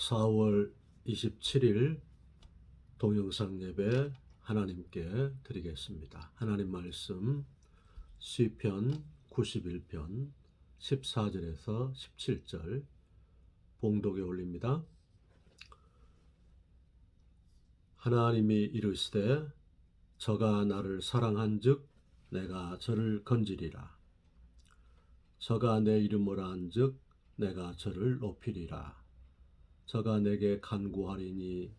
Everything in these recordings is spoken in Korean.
4월 27일 동영상 예배 하나님께 드리겠습니다. 하나님 말씀 시편 91편 14절에서 17절 봉독에 올립니다. 하나님이 이르시되 저가 나를 사랑한즉 내가 저를 건지리라. 저가 내 이름을 안즉 내가 저를 높이리라. 저가 내게 간구하리니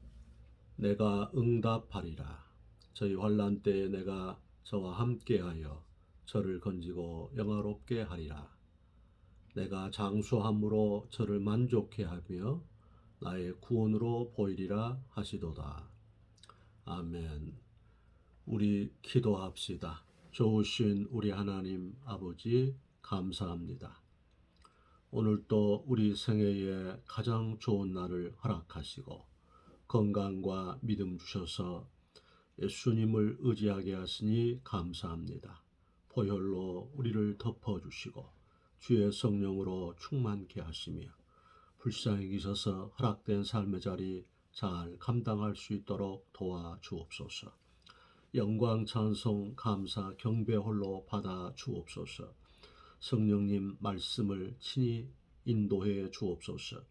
내가 응답하리라. 저희 환란 때에 내가 저와 함께하여 저를 건지고 영화롭게 하리라. 내가 장수함으로 저를 만족해 하며 나의 구원으로 보이리라 하시도다. 아멘. 우리 기도합시다. 좋으신 우리 하나님 아버지 감사합니다. 오늘도 우리 생애에 가장 좋은 날을 허락하시고 건강과 믿음 주셔서 예수님을 의지하게 하시니 감사합니다. 보혈로 우리를 덮어주시고 주의 성령으로 충만케 하시며 불쌍히 계셔서 허락된 삶의 자리 잘 감당할 수 있도록 도와 주옵소서. 영광 찬송 감사 경배 홀로 받아 주옵소서. 성령님 말씀을 친히 인도해 주옵소서.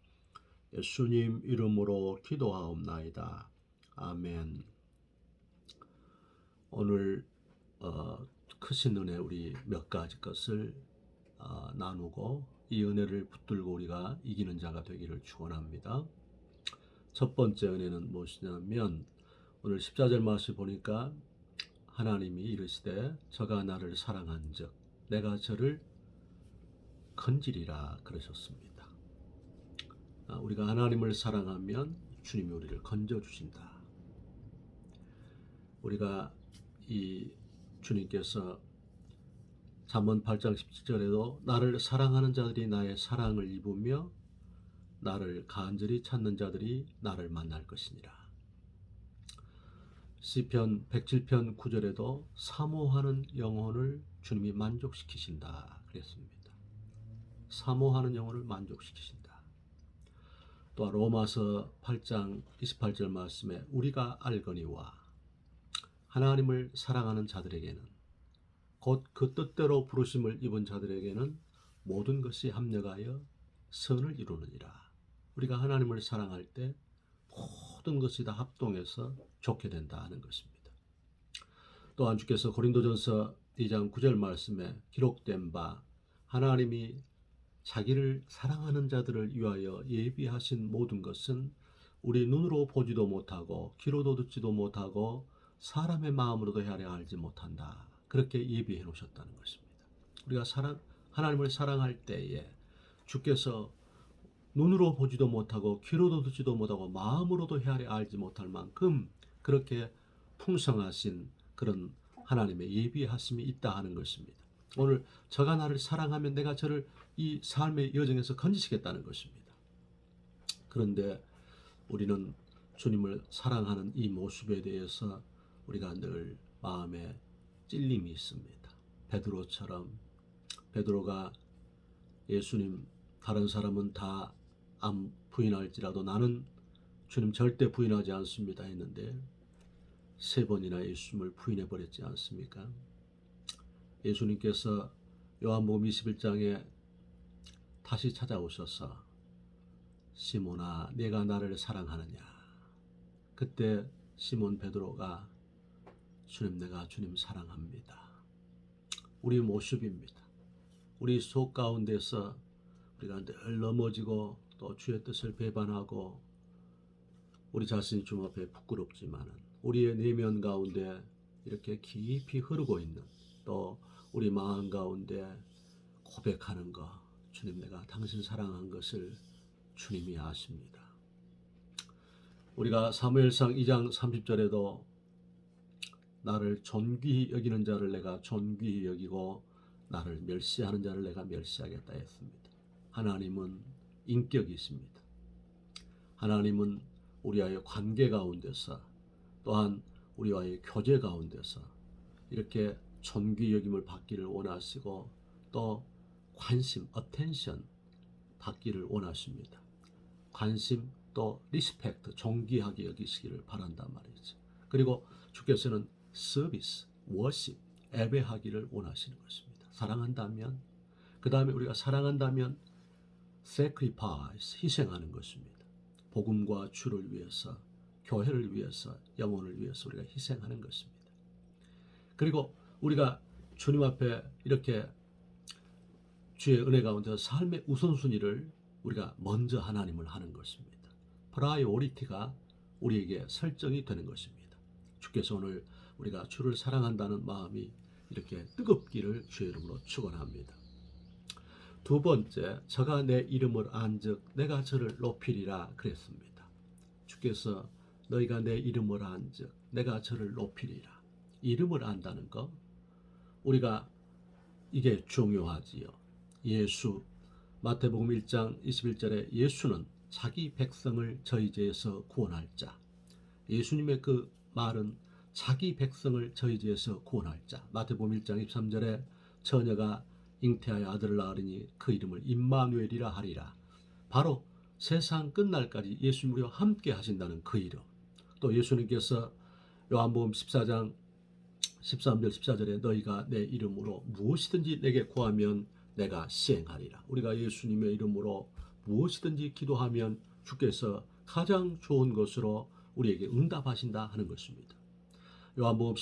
예수님 이름으로 기도하옵나이다. 아멘. 오늘 어, 크신 은혜 우리 몇 가지 것을 어, 나누고 이 은혜를 붙들고 우리가 이기는 자가 되기를 축원합니다. 첫 번째 은혜는 무엇이냐면 오늘 14절 말씀 보니까 하나님이 이르시되 저가 나를 사랑한즉 내가 저를 건지리라 그러셨습니다. 아, 우리가 하나님을 사랑하면 주님이 우리를 건져 주신다. 우리가 이 주님께서 잠언 8장 17절에도 나를 사랑하는 자들이 나의 사랑을 입으며 나를 간절히 찾는 자들이 나를 만날 것이니라. 시편 107편 9절에도 사모하는 영혼을 주님이 만족시키신다 그랬습니다. 사모하는 영혼을 만족시키신다. 또 로마서 8장 28절 말씀에 우리가 알거니와 하나님을 사랑하는 자들에게는 곧 그 뜻대로 부르심을 입은 자들에게는 모든 것이 합력하여 선을 이루느니라. 우리가 하나님을 사랑할 때 모든 것이 다 합동해서 좋게 된다 하는 것입니다. 또한 주께서 고린도전서 2장 9절 말씀에 기록된 바 하나님이 자기를 사랑하는 자들을 위하여 예비하신 모든 것은 우리 눈으로 보지도 못하고 귀로도 듣지도 못하고 사람의 마음으로도 헤아려 알지 못한다. 그렇게 예비해 놓으셨다는 것입니다. 우리가 사랑 하나님을 사랑할 때에 주께서 눈으로 보지도 못하고 귀로도 듣지도 못하고 마음으로도 헤아려 알지 못할 만큼 그렇게 풍성하신 그런 하나님의 예비하심이 있다 하는 것입니다. 오늘 저가 나를 사랑하면 내가 저를 이 삶의 여정에서 건지시겠다는 것입니다. 그런데 우리는 주님을 사랑하는 이 모습에 대해서 우리가 늘 마음에 찔림이 있습니다. 베드로처럼 베드로가 예수님 다른 사람은 다 안 부인할지라도 나는 주님 절대 부인하지 않습니다 했는데 세 번이나 예수님을 부인해 버렸지 않습니까? 예수님께서 요한복음 21장에 다시 찾아오셔서 시몬아 내가 나를 사랑하느냐 그때 시몬 베드로가 주님 내가 주님 사랑합니다. 우리 모습입니다. 우리 속 가운데서 우리가 늘 넘어지고 또 주의 뜻을 배반하고 우리 자신이 주 앞에 부끄럽지만은 우리의 내면 가운데 이렇게 깊이 흐르고 있는 또 우리 마음 가운데 고백하는 것 주님 내가 당신 사랑한 것을 주님이 아십니다. 우리가 사무엘상 2장 30절에도 나를 존귀히 여기는 자를 내가 존귀히 여기고 나를 멸시하는 자를 내가 멸시하겠다 했습니다. 하나님은 인격이 있습니다. 하나님은 우리와의 관계 가운데서 또한 우리와의 교제 가운데서 이렇게 존귀 여김을 받기를 원하시고 또 관심, attention 받기를 원하십니다. 관심, 또 리스펙트 존귀하게 여기시기를 바란단 말이죠. 그리고 주께서는 서비스, 워십, 예배하기를 원하시는 것입니다. 사랑한다면 그 다음에 우리가 사랑한다면 sacrifice 희생하는 것입니다. 복음과 주를 위해서 교회를 위해서 영혼을 위해서 우리가 희생하는 것입니다. 그리고 우리가 주님 앞에 이렇게 주의 은혜 가운데 삶의 우선순위를 우리가 먼저 하나님을 하는 것입니다. 프라이오리티가 우리에게 설정이 되는 것입니다. 주께서 오늘 우리가 주를 사랑한다는 마음이 이렇게 뜨겁기를 주의 이름으로 축원합니다. 두 번째, 저가 내 이름을 안즉 내가 저를 높이리라 그랬습니다. 주께서 너희가 내 이름을 안즉 내가 저를 높이리라. 이름을 안다는 것 우리가 이게 중요하지요. 예수 마태복음 1장 21절에 예수는 자기 백성을 저희 죄에서 구원할 자. 예수님의 그 말은 자기 백성을 저희 죄에서 구원할 자. 마태복음 1장 23절에 처녀가 잉태하여 아들을 낳으리니 그 이름을 임마누엘이라 하리라. 바로 세상 끝날까지 예수님 우리와 함께 하신다는 그 이름. 또 예수님께서 요한복음 14장 13절 14절에 너희가 내 이름으로 무엇이든지 내게 구하면 내가 시행하리라. 우리가 예수님의 이름으로 무엇이든지 기도하면 주께서 가장 좋은 것으로 우리에게 응답하신다 하는 것입니다. 요한복음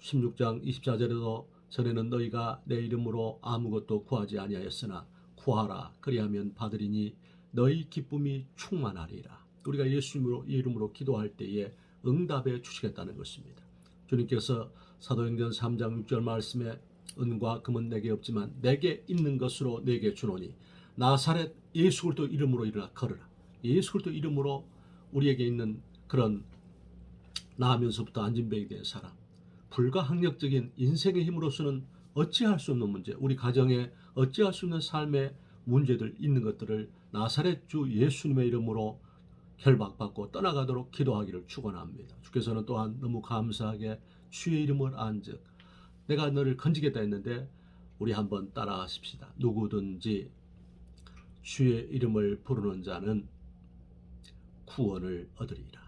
16장 24절에도 전에는 너희가 내 이름으로 아무것도 구하지 아니하였으나 구하라 그리하면 받으리니 너희 기쁨이 충만하리라. 우리가 예수님으로 이름으로 기도할 때에 응답해 주시겠다는 것입니다. 주님께서 사도행전 3장 6절 말씀에 은과 금은 내게 없지만 내게 있는 것으로 내게 주노니 나사렛 예수 그리스도 이름으로 일어나 걸으라. 예수 그리스도 이름으로 우리에게 있는 그런 나면서부터 안진뱅이 된 사람 불가항력적인 인생의 힘으로서는 어찌할 수 없는 문제, 우리 가정에 어찌할 수 없는 삶의 문제들 있는 것들을 나사렛 주 예수님의 이름으로 결박받고 떠나가도록 기도하기를 축원합니다. 주께서는 또한 너무 감사하게 주의 이름을 안즉 내가 너를 건지겠다 했는데 우리 한번 따라하십시다. 누구든지 주의 이름을 부르는 자는 구원을 얻으리라.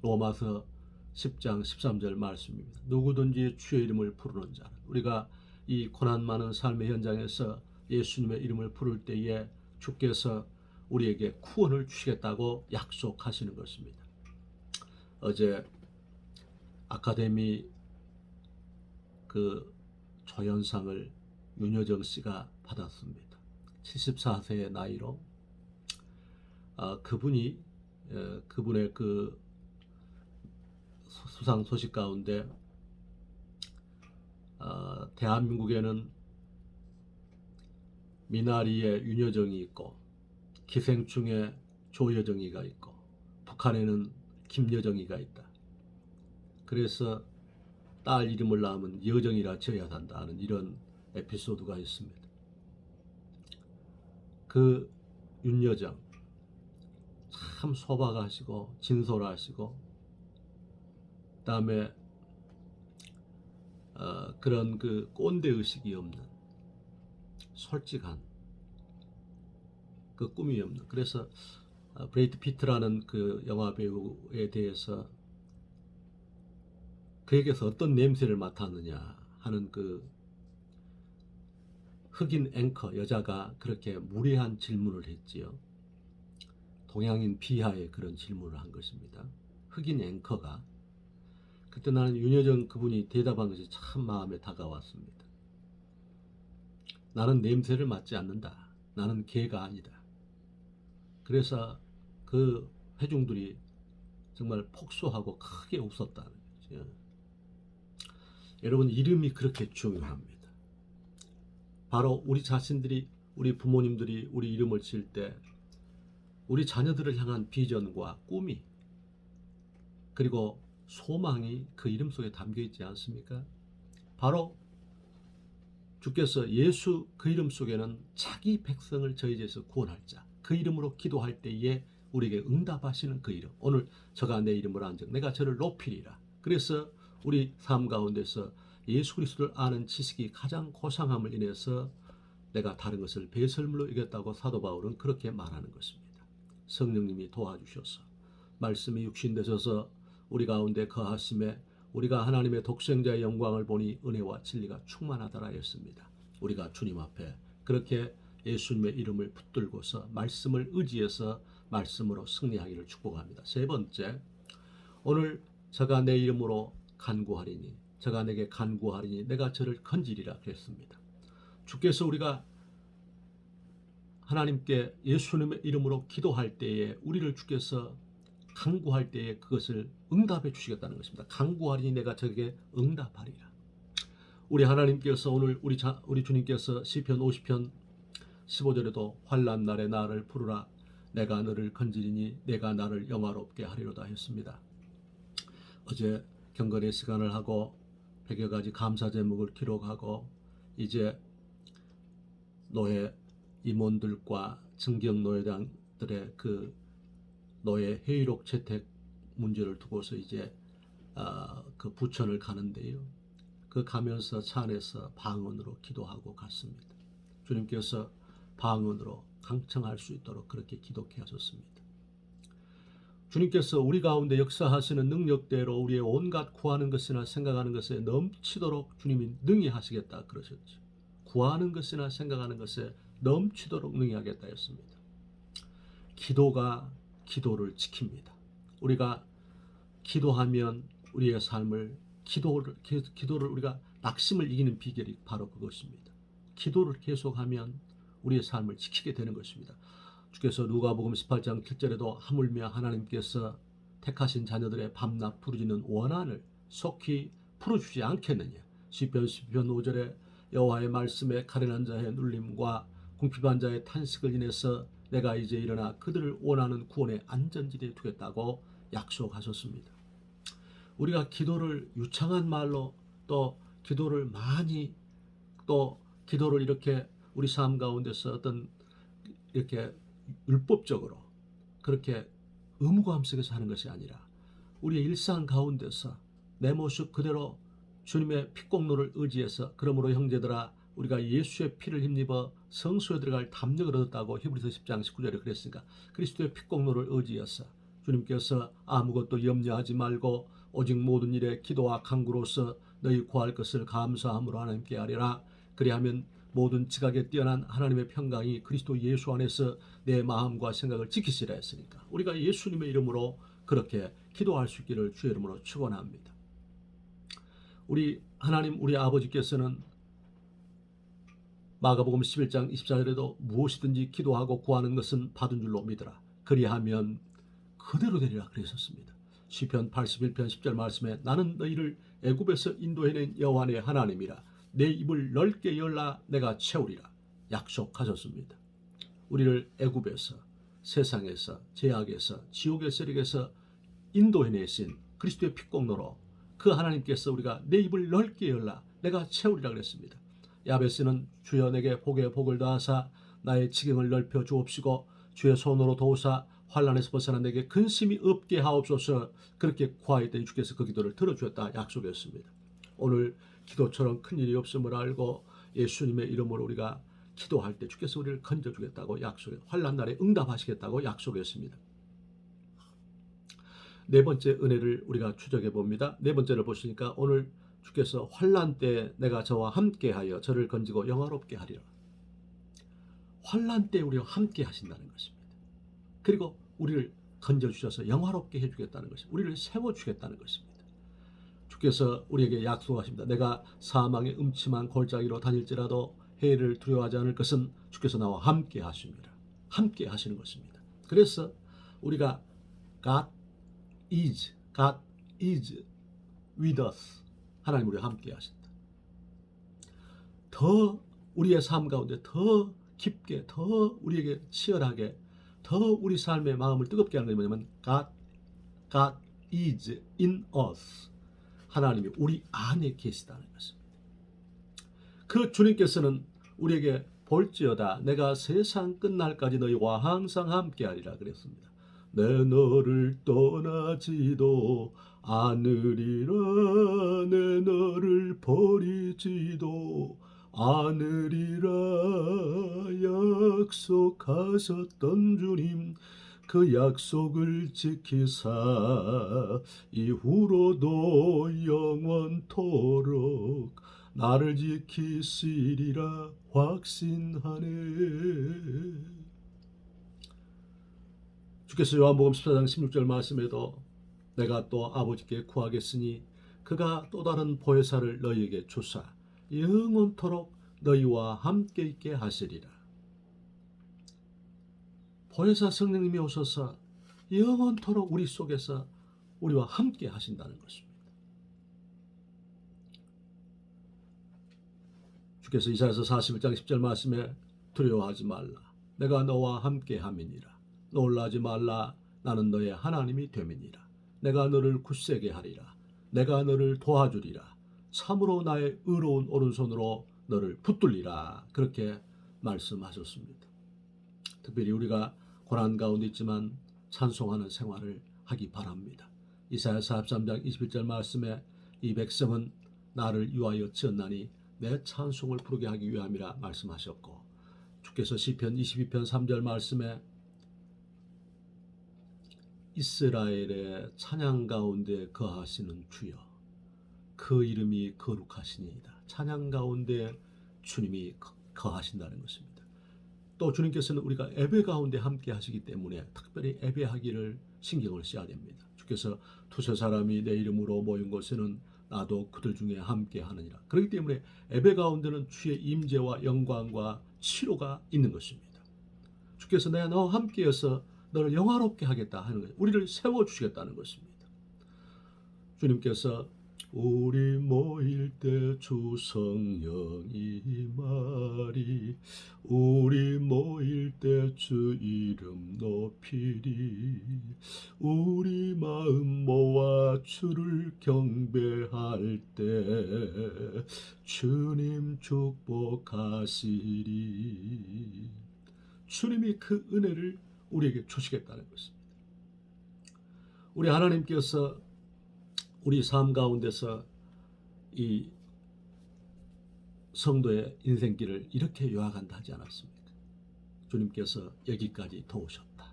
로마서 10장 13절 말씀입니다. 누구든지 주의 이름을 부르는 자는 우리가 이 고난 많은 삶의 현장에서 예수님의 이름을 부를 때에 주께서 우리에게 구원을 주시겠다고 약속하시는 것입니다. 어제 아카데미 그 조연상을 윤여정 씨가 받았습니다. 74세의 나이로 아, 그분이 에, 그분의 그 수상 소식 가운데 어, 대한민국에는 미나리의 윤여정이 있고 기생충의 조여정이가 있고 북한에는 김여정이가 있다. 그래서 딸 이름을 낳으면 여정이라 지어야 한다는 이런 에피소드가 있습니다. 그 윤여정 참 소박하시고 진솔하시고 그다음에 어, 그런 그 꼰대 의식이 없는 솔직한 그 꿈이 없는 그래서 어, 브레이트 피트라는 그 영화 배우에 대해서 그에게서 어떤 냄새를 맡았느냐 하는 그 흑인 앵커 여자가 그렇게 무례한 질문을 했지요. 동양인 비하의 그런 질문을 한 것입니다. 흑인 앵커가 그때 나는 윤여정 그분이 대답한 것이 참 마음에 다가왔습니다. 나는 냄새를 맡지 않는다. 나는 개가 아니다. 그래서 그 회중들이 정말 폭소하고 크게 웃었다는 거죠. 여러분 이름이 그렇게 중요합니다. 바로 우리 자신들이 우리 부모님들이 우리 이름을 지을 때 우리 자녀들을 향한 비전과 꿈이 그리고 소망이 그 이름 속에 담겨 있지 않습니까? 바로 주께서 예수 그 이름 속에는 자기 백성을 저희 죄에서 구원할 자, 그 이름으로 기도할 때에 우리에게 응답하시는 그 이름. 오늘 저가 내 이름을 안적 내가 저를 높이리라. 그래서 우리 삶 가운데서 예수 그리스도를 아는 지식이 가장 고상함을 인해서 내가 다른 것을 배설물로 이겼다고 사도 바울은 그렇게 말하는 것입니다. 성령님이 도와주셔서 말씀이 육신되셔서 우리 가운데 거하심에 우리가 하나님의 독생자의 영광을 보니 은혜와 진리가 충만하더라 했습니다. 우리가 주님 앞에 그렇게 예수님의 이름을 붙들고서 말씀을 의지해서 말씀으로 승리하기를 축복합니다. 세 번째, 오늘 저가 내 이름으로 간구하리니 저가 내게 간구하리니 내가 저를 건지리라 그랬습니다. 주께서 우리가 하나님께 예수님의 이름으로 기도할 때에 우리를 주께서 간구할 때에 그것을 응답해 주시겠다는 것입니다. 간구하리니 내가 저에게 응답하리라. 우리 하나님께서 오늘 우리 자, 우리 주님께서 시편 50편 15절에도 환난 날에 나를 부르라 내가 너를 건지리니 내가 나를 영화롭게 하리로다 했습니다. 어제 경건의 시간을 하고 100여 가지 감사 제목을 기록하고 이제 노예 임원들과 증경 노예당들의 그 노예 회의록 채택 문제를 두고서 이제 아, 그 부천을 가는데요. 그 가면서 차 안에서 방언으로 기도하고 갔습니다. 주님께서 방언으로 강청할 수 있도록 그렇게 기독해 하셨습니다. 주님께서 우리 가운데 역사하시는 능력대로 우리의 온갖 구하는 것이나 생각하는 것에 넘치도록 주님이 능히 하시겠다 그러셨죠. 구하는 것이나 생각하는 것에 넘치도록 능히 하겠다 했습니다. 기도가 기도를 지킵니다. 우리가 기도하면 우리의 삶을 기도를 기, 기도를 우리가 낙심을 이기는 비결이 바로 그것입니다. 기도를 계속하면 우리의 삶을 지키게 되는 것입니다. 주께서 누가복음 18장 7절에도 하물며 하나님께서 택하신 자녀들의 밤낮 부르짖는 원한을 속히 풀어주지 않겠느냐. 시편 10편 5절에 여호와의 말씀에 가련한 자의 눌림과 궁핍한 자의 탄식을 인해서 내가 이제 일어나 그들을 원하는 구원의 안전지대에 두겠다고 약속하셨습니다. 우리가 기도를 유창한 말로 또 기도를 많이 또 기도를 이렇게 우리 삶 가운데서 어떤 이렇게 율법적으로 그렇게 의무감 속에서 하는 것이 아니라 우리의 일상 가운데서 내 모습 그대로 주님의 피공로를 의지해서 그러므로 형제들아 우리가 예수의 피를 힘입어 성소에 들어갈 담력을 얻었다고 히브리서 10장 19절에 그랬으니까 그리스도의 피공로를 의지해서 주님께서 아무것도 염려하지 말고 오직 모든 일에 기도와 간구로서 너희 구할 것을 감사함으로 하나님께 하리라. 그리하면 모든 지각에 뛰어난 하나님의 평강이 그리스도 예수 안에서 내 마음과 생각을 지키시라 했으니까 우리가 예수님의 이름으로 그렇게 기도할 수 있기를 주의 이름으로 축원합니다. 우리 하나님 우리 아버지께서는 마가복음 11장 24절에도 무엇이든지 기도하고 구하는 것은 받은 줄로 믿으라. 그리하면 그대로 되리라 그랬었습니다. 시편 81편 10절 말씀에 나는 너희를 애굽에서 인도해낸 여호와의 하나님이라 내 입을 넓게 열라 내가 채우리라 약속하셨습니다. 우리를 애굽에서 세상에서 제약에서 지옥의 세력에서 인도해내신 그리스도의 피공로로 그 하나님께서 우리가 내 입을 넓게 열라 내가 채우리라 그랬습니다. 야베스는 주여 내게 복에 복을 더하사 나의 지경을 넓혀 주옵시고 주의 손으로 도우사 환란에서 벗어나 내게 근심이 없게 하옵소서 그렇게 구하였더니 주께서 그 기도를 들어주었다 약속했습니다. 오늘 기도처럼 큰 일이 없음을 알고 예수님의 이름으로 우리가 기도할 때 주께서 우리를 건져 주겠다고 약속해 환란 날에 응답하시겠다고 약속했습니다. 네 번째 은혜를 우리가 추적해 봅니다. 네 번째를 보시니까 오늘 주께서 환란 때 내가 저와 함께하여 저를 건지고 영화롭게 하리라. 환란 때 우리와 함께 하신다는 것입니다. 그리고 우리를 건져 주셔서 영화롭게 해 주겠다는 것입니다. 우리를 세워 주겠다는 것입니다. 주께서 우리에게 약속하십니다. 내가 사망의 음침한 골짜기로 다닐지라도 해를 두려워하지 않을 것은 주께서 나와 함께 하십니다. 함께 하시는 것입니다. 그래서 우리가 God is, God is with us. 하나님 우리와 함께 하신다. 더 우리의 삶 가운데 더 깊게, 더 우리에게 치열하게, 더 우리 삶의 마음을 뜨겁게 하는 게 뭐냐면 God, God is in us. 하나님이 우리 안에 계시다는 것입니다. 그 주님께서는 우리에게 볼지어다 내가 세상 끝날까지 너희와 항상 함께하리라 그랬습니다. 내 너를 떠나지도 않으리라 내 너를 버리지도 않으리라 약속하셨던 주님 그 약속을 지키사 이후로도 영원토록 나를 지키시리라 확신하네 주께서 요한복음 14장 16절 말씀에도 내가 또 아버지께 구하겠으니 그가 또 다른 보혜사를 너희에게 주사 영원토록 너희와 함께 있게 하시리라. 보혜사 성령님이 오셔서 영원토록 우리 속에서 우리와 함께 하신다는 것입니다. 주께서 이사야서 41장 10절 말씀에 두려워하지 말라. 내가 너와 함께 함이니라. 놀라지 말라. 나는 너의 하나님이 됨이니라. 내가 너를 굳세게 하리라. 내가 너를 도와주리라. 참으로 나의 의로운 오른손으로 너를 붙들리라. 그렇게 말씀하셨습니다. 특별히 우리가 고난 가운데 있지만 찬송하는 생활을 하기 바랍니다. 이사야 43장 21절 말씀에 이 백성은 나를 위하여 지었나니 내 찬송을 부르게 하기 위함이라 말씀하셨고 주께서 시편 22편 3절 말씀에 이스라엘의 찬양 가운데 거하시는 주여 그 이름이 거룩하시니이다. 찬양 가운데 주님이 거하신다는 것입니다. 또 주님께서는 우리가 예배 가운데 함께 하시기 때문에 특별히 예배하기를 신경을 써야 됩니다. 주께서 두세 사람이 내 이름으로 모인 곳에는 나도 그들 중에 함께 하느니라. 그렇기 때문에 예배 가운데는 주의 임재와 영광과 치료가 있는 것입니다. 주께서 내가 너와 함께해서 너를 영화롭게 하겠다 하는 거예요. 우리를 세워 주시겠다는 것입니다. 주님께서 우리 모일 때 주성령 이 말이 우리 모일 때 주 이름 높이리 우리 마음 모아 주를 경배할 때 주님 축복하시리 주님이 그 은혜를 우리에게 주시겠다는 것입니다. 우리 하나님께서 우리 삶 가운데서 이 성도의 인생길을 이렇게 요약한다 하지 않았습니까? 주님께서 여기까지 도우셨다.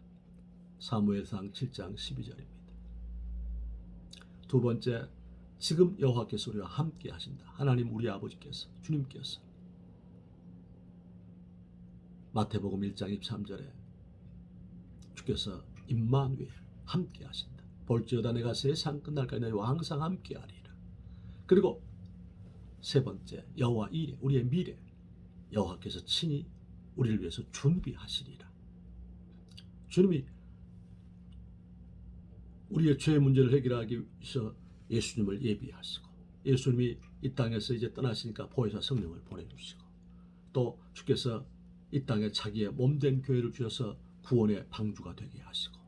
사무엘상 7장 12절입니다. 두 번째, 지금 여호와께서 우리와 함께 하신다. 하나님 우리 아버지께서 주님께서 마태복음 1장 23절에 주께서 임마누엘 함께 하신다. 볼지어다 내가 세상 끝날까지 너희와 항상 함께하리라. 그리고 세 번째 여호와 이래 우리의 미래 여호와께서 친히 우리를 위해서 준비하시리라. 주님이 우리의 죄의 문제를 해결하기 위해서 예수님을 예비하시고 예수님이 이 땅에서 이제 떠나시니까 보혜사 성령을 보내주시고 또 주께서 이 땅에 자기의 몸된 교회를 주셔서 구원의 방주가 되게 하시고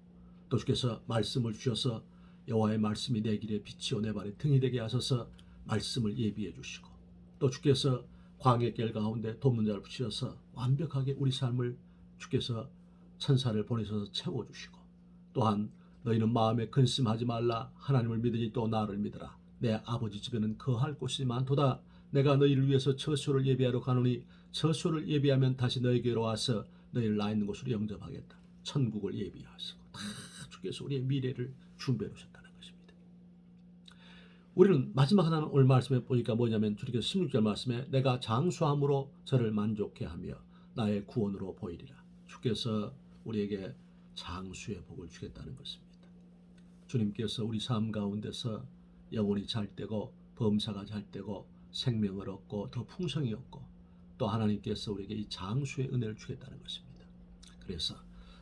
또 주께서 말씀을 주셔서 여호와의 말씀이 내 길에 빛이요 내 발에 등이 되게 하셔서 말씀을 예비해 주시고 또 주께서 광의 길 가운데 돕는 자를 붙이셔서 완벽하게 우리 삶을 주께서 천사를 보내셔서 채워 주시고 또한 너희는 마음에 근심하지 말라 하나님을 믿으니 또 나를 믿으라. 내 아버지 집에는 거할 곳이 많도다. 내가 너희를 위해서 처소를 예비하러 가노니 처소를 예비하면 다시 너희에게로 와서 너희를 나 있는 곳으로 영접하겠다. 천국을 예비하시고. 다 주께서 우리의 미래를 준비해 놓으셨다는 것입니다. 우리는 마지막 하나는 오늘 말씀에 보니까 뭐냐면 주께서 16절 말씀에 내가 장수함으로 저를 만족해 하며 나의 구원으로 보이리라. 주께서 우리에게 장수의 복을 주겠다는 것입니다. 주님께서 우리 삶 가운데서 영혼이 잘 되고 범사가 잘 되고 생명을 얻고 더 풍성히 얻고 또 하나님께서 우리에게 이 장수의 은혜를 주겠다는 것입니다. 그래서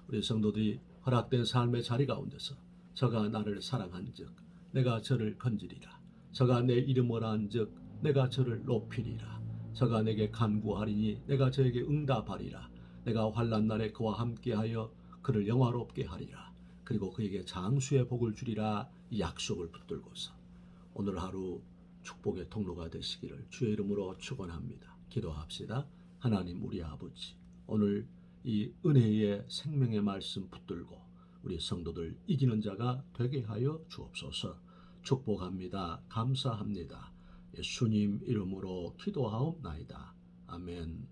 우리 성도들이 허락된 삶의 자리 가운데서 저가 나를 사랑한즉 내가 저를 건지리라. 저가 내 이름을 한즉 내가 저를 높이리라. 저가 내게 간구하리니 내가 저에게 응답하리라. 내가 환난 날에 그와 함께하여 그를 영화롭게 하리라. 그리고 그에게 장수의 복을 주리라. 이 약속을 붙들고서 오늘 하루 축복의 통로가 되시기를 주의 이름으로 축원합니다. 기도합시다. 하나님 우리 아버지 오늘 이 은혜의 생명의 말씀 붙들고 우리 성도들 이기는 자가 되게 하여 주옵소서. 축복합니다. 감사합니다. 예수님 이름으로 기도하옵나이다. 아멘.